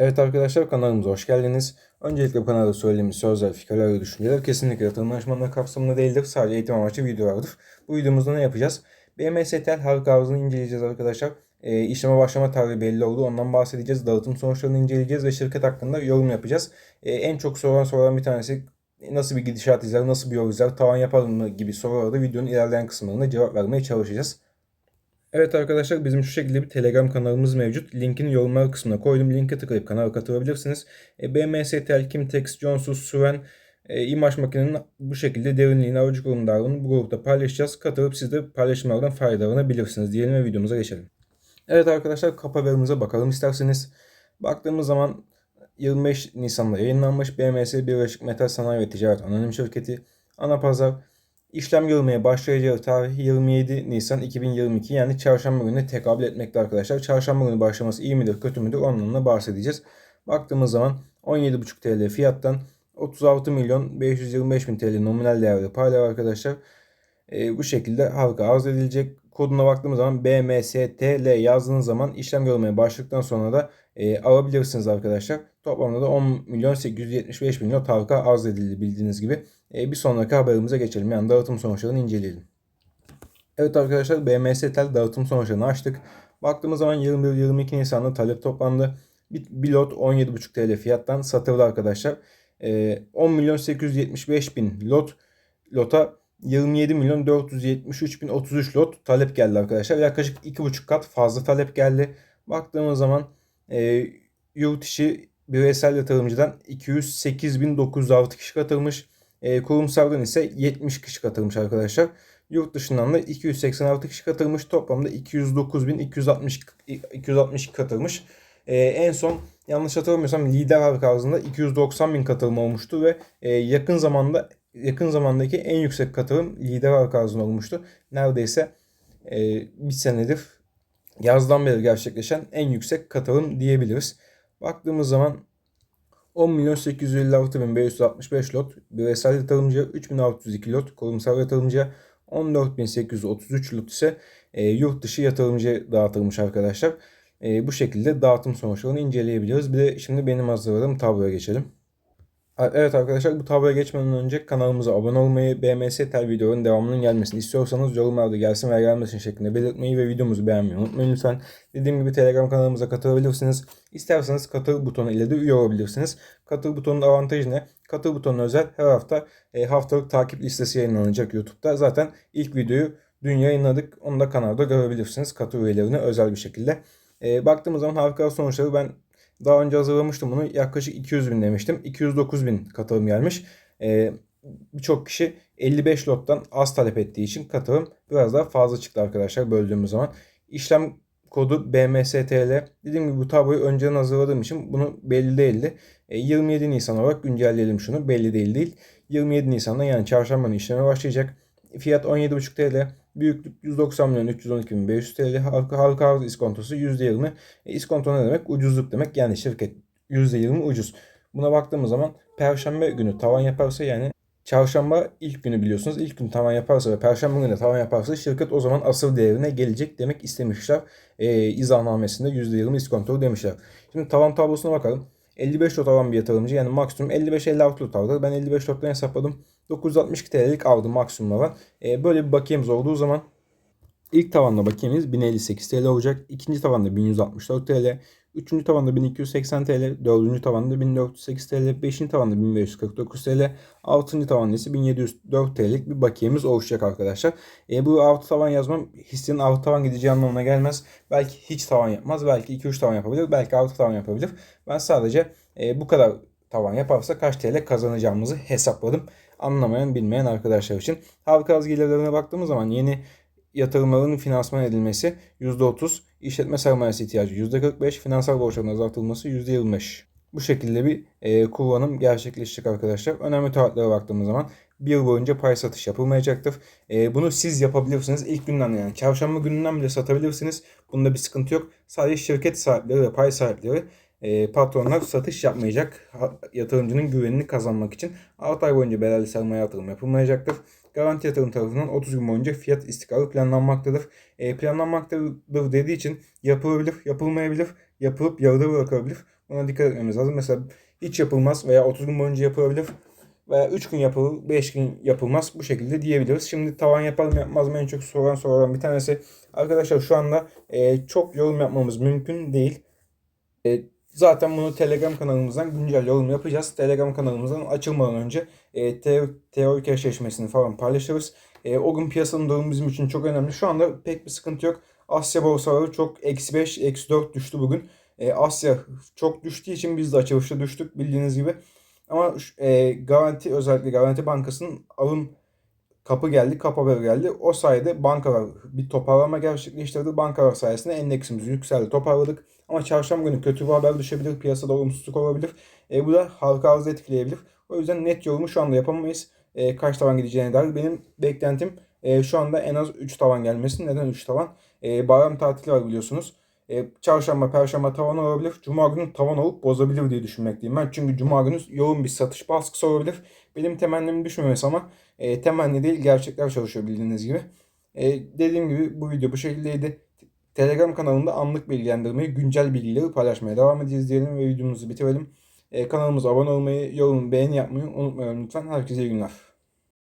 Evet arkadaşlar kanalımıza hoş geldiniz. Öncelikle bu kanalda söylediğimiz sözler, fikirler ve düşünceler kesinlikle yatırım kapsamında değildir. Sadece eğitim amaçlı videolardır. Bu videomuzda ne yapacağız? BMSTL halka arzını inceleyeceğiz arkadaşlar. E, işleme başlama tarihi belli oldu. Ondan bahsedeceğiz. Dağıtım sonuçlarını inceleyeceğiz ve şirket hakkında yorum yapacağız. E, en çok sorulan sorulan bir tanesi nasıl bir gidişat izler, nasıl bir yol izler, tavan yapar mı gibi sorulara da videonun ilerleyen kısımlarında cevap vermeye çalışacağız. Evet arkadaşlar bizim şu şekilde bir Telegram kanalımız mevcut. Linkini yorumlar kısmına koydum. Linke tıklayıp kanala katılabilirsiniz. E, BMSTL, Kimtex, Johnsus, Süven, e, İmaj makinenin bu şekilde derinliğini, aracı kurumlarını bu grupta paylaşacağız. Katılıp siz de paylaşımlardan faydalanabilirsiniz diyelim ve videomuza geçelim. Evet arkadaşlar kap haberimize bakalım isterseniz. Baktığımız zaman 25 Nisan'da yayınlanmış BMS Birleşik Metal Sanayi ve Ticaret Anonim Şirketi ana pazar işlem görmeye başlayacağı tarih 27 Nisan 2022 yani çarşamba gününe tekabül etmekte arkadaşlar. Çarşamba günü başlaması iyi midir kötü müdür onunla bahsedeceğiz. Baktığımız zaman 17,5 TL fiyattan 36 milyon 525 bin TL nominal değerli paylar arkadaşlar. E, bu şekilde halka arz edilecek. Koduna baktığımız zaman BMSTL yazdığınız zaman işlem görmeye başladıktan sonra da e, alabilirsiniz arkadaşlar. Toplamda da 10 milyon 875 bin lot halka arz edildi bildiğiniz gibi. E, bir sonraki haberimize geçelim. Yani dağıtım sonuçlarını inceleyelim. Evet arkadaşlar BMSTL dağıtım sonuçlarını açtık. Baktığımız zaman 21-22 Nisan'da talep toplandı. Bir lot 17,5 TL fiyattan satıldı arkadaşlar. E, 10 milyon 875 bin lot lota 27 milyon 473 bin 33 lot talep geldi arkadaşlar. Yaklaşık 2,5 kat fazla talep geldi. Baktığımız zaman e, yurt içi bireysel yatırımcıdan 208.906 kişi katılmış. E, kurumsaldan ise 70 kişi katılmış arkadaşlar. Yurt dışından da 286 kişi katılmış. Toplamda 209.260 262 katılmış. E, en son yanlış hatırlamıyorsam lider halka arzında 290 bin katılım olmuştu ve e, yakın zamanda yakın zamandaki en yüksek katılım lider arzında olmuştu. Neredeyse e, bir senedir yazdan beri gerçekleşen en yüksek katılım diyebiliriz. Baktığımız zaman 10 milyon 856 bin 565 lot bireysel yatırımcı, 3602 lot kurumsal yatırımcı, 14.833 lot ise e, yurt dışı yatırımcı dağıtılmış arkadaşlar. E, bu şekilde dağıtım sonuçlarını inceleyebiliyoruz. Bir de şimdi benim hazırladığım tabloya geçelim. Evet arkadaşlar bu tabloya geçmeden önce kanalımıza abone olmayı, BMS tel videoların devamının gelmesini istiyorsanız yorumlarda gelsin ve gelmesin şeklinde belirtmeyi ve videomuzu beğenmeyi unutmayın lütfen. Dediğim gibi Telegram kanalımıza katılabilirsiniz. İsterseniz katıl butonu ile de üye olabilirsiniz. Katıl butonunun avantajı ne? Katıl butonu özel her hafta e, haftalık takip listesi yayınlanacak YouTube'da. Zaten ilk videoyu dün yayınladık. Onu da kanalda görebilirsiniz. Katıl üyelerine özel bir şekilde. E, baktığımız zaman harika sonuçları ben daha önce hazırlamıştım bunu. Yaklaşık 200 bin demiştim. 209 bin katılım gelmiş. Ee, Birçok kişi 55 lottan az talep ettiği için katılım biraz daha fazla çıktı arkadaşlar böldüğümüz zaman. İşlem kodu BMSTL. Dediğim gibi bu tabloyu önceden hazırladığım için bunu belli değildi. E, 27 Nisan olarak güncelleyelim şunu. Belli değil değil. 27 Nisan'da yani çarşamba işleme başlayacak. Fiyat 17,5 TL. Büyüklük 190 milyon 312 bin 500 TL. Halka, halka arz iskontosu %20. E, iskonto ne demek? Ucuzluk demek. Yani şirket %20 ucuz. Buna baktığımız zaman Perşembe günü tavan yaparsa yani Çarşamba ilk günü biliyorsunuz. İlk gün tavan yaparsa ve Perşembe günü tavan yaparsa şirket o zaman asıl değerine gelecek demek istemişler. E, izahnamesinde %20 iskonto demişler. Şimdi tavan tablosuna bakalım. 55 lot alan bir yatırımcı yani maksimum 55-56 lot aldı. Ben 55 lottan hesapladım. 962 TL'lik aldım maksimum alan. E, böyle bir bakiyemiz olduğu zaman ilk tavanda bakiyemiz 1058 TL olacak. İkinci tavanda 1164 TL. Üçüncü tavanda 1280 TL, dördüncü tavanda 1408 TL, beşinci tavanda 1549 TL, altıncı tavanda ise 1704 TL'lik bir bakiyemiz oluşacak arkadaşlar. E, bu altı tavan yazmam hissenin altı tavan gideceği anlamına gelmez. Belki hiç tavan yapmaz, belki 2-3 tavan yapabilir, belki altı tavan yapabilir. Ben sadece e, bu kadar tavan yaparsa kaç TL kazanacağımızı hesapladım. Anlamayan, bilmeyen arkadaşlar için. Halka az gelirlerine baktığımız zaman yeni yatırımların finansman edilmesi %30, işletme sermayesi ihtiyacı %45, finansal borçların azaltılması %25. Bu şekilde bir e, kullanım gerçekleşecek arkadaşlar. Önemli tarihlere baktığımız zaman bir yıl boyunca pay satış yapılmayacaktır. E, bunu siz yapabilirsiniz. İlk günden yani çarşamba gününden bile satabilirsiniz. Bunda bir sıkıntı yok. Sadece şirket sahipleri ve pay sahipleri e, patronlar satış yapmayacak. Yatırımcının güvenini kazanmak için 6 ay boyunca bedelli sermaye yatırım yapılmayacaktır. Garanti Yatırım tarafından 30 gün boyunca fiyat istikrarı planlanmaktadır. E, planlanmaktadır dediği için yapılabilir, yapılmayabilir, yapılıp yarıda bırakılabilir. Buna dikkat etmemiz lazım. Mesela hiç yapılmaz veya 30 gün boyunca yapılabilir veya 3 gün yapılır, 5 gün yapılmaz bu şekilde diyebiliriz. Şimdi tavan yapar mı yapmaz mı en çok soran sorulardan bir tanesi. Arkadaşlar şu anda e, çok yorum yapmamız mümkün değil. E, zaten bunu Telegram kanalımızdan güncel yorum yapacağız. Telegram kanalımızdan açılmadan önce e, teori, teorik eşleşmesini falan paylaşırız. E, o gün piyasanın durumu bizim için çok önemli. Şu anda pek bir sıkıntı yok. Asya borsaları çok eksi 5, eksi 4 düştü bugün. E, Asya çok düştüğü için biz de açılışta düştük bildiğiniz gibi. Ama e, Garanti özellikle Garanti Bankası'nın alım kapı geldi, kapı haberi geldi. O sayede bankalar bir toparlama gerçekleştirdi. Bankalar sayesinde endeksimiz yükseldi, toparladık. Ama çarşamba günü kötü bir haber düşebilir, piyasada olumsuzluk olabilir. E, bu da halka arzı etkileyebilir. O yüzden net yorumu şu anda yapamayız. E, kaç tavan gideceğine dair benim beklentim e, şu anda en az 3 tavan gelmesi. Neden 3 tavan? E, bayram tatili var biliyorsunuz. E, çarşamba, perşembe tavan olabilir. Cuma günü tavan olup bozabilir diye düşünmekteyim ben. Çünkü cuma günü yoğun bir satış baskısı olabilir. Benim temennim düşmemesi ama e, temenni değil gerçekler çalışıyor bildiğiniz gibi. E, dediğim gibi bu video bu şekildeydi. Telegram kanalında anlık bilgilendirmeyi, güncel bilgileri paylaşmaya devam edeceğiz diyelim ve videomuzu bitirelim. E, kanalımıza abone olmayı, yorum, beğeni yapmayı unutmayalım lütfen. Herkese iyi günler.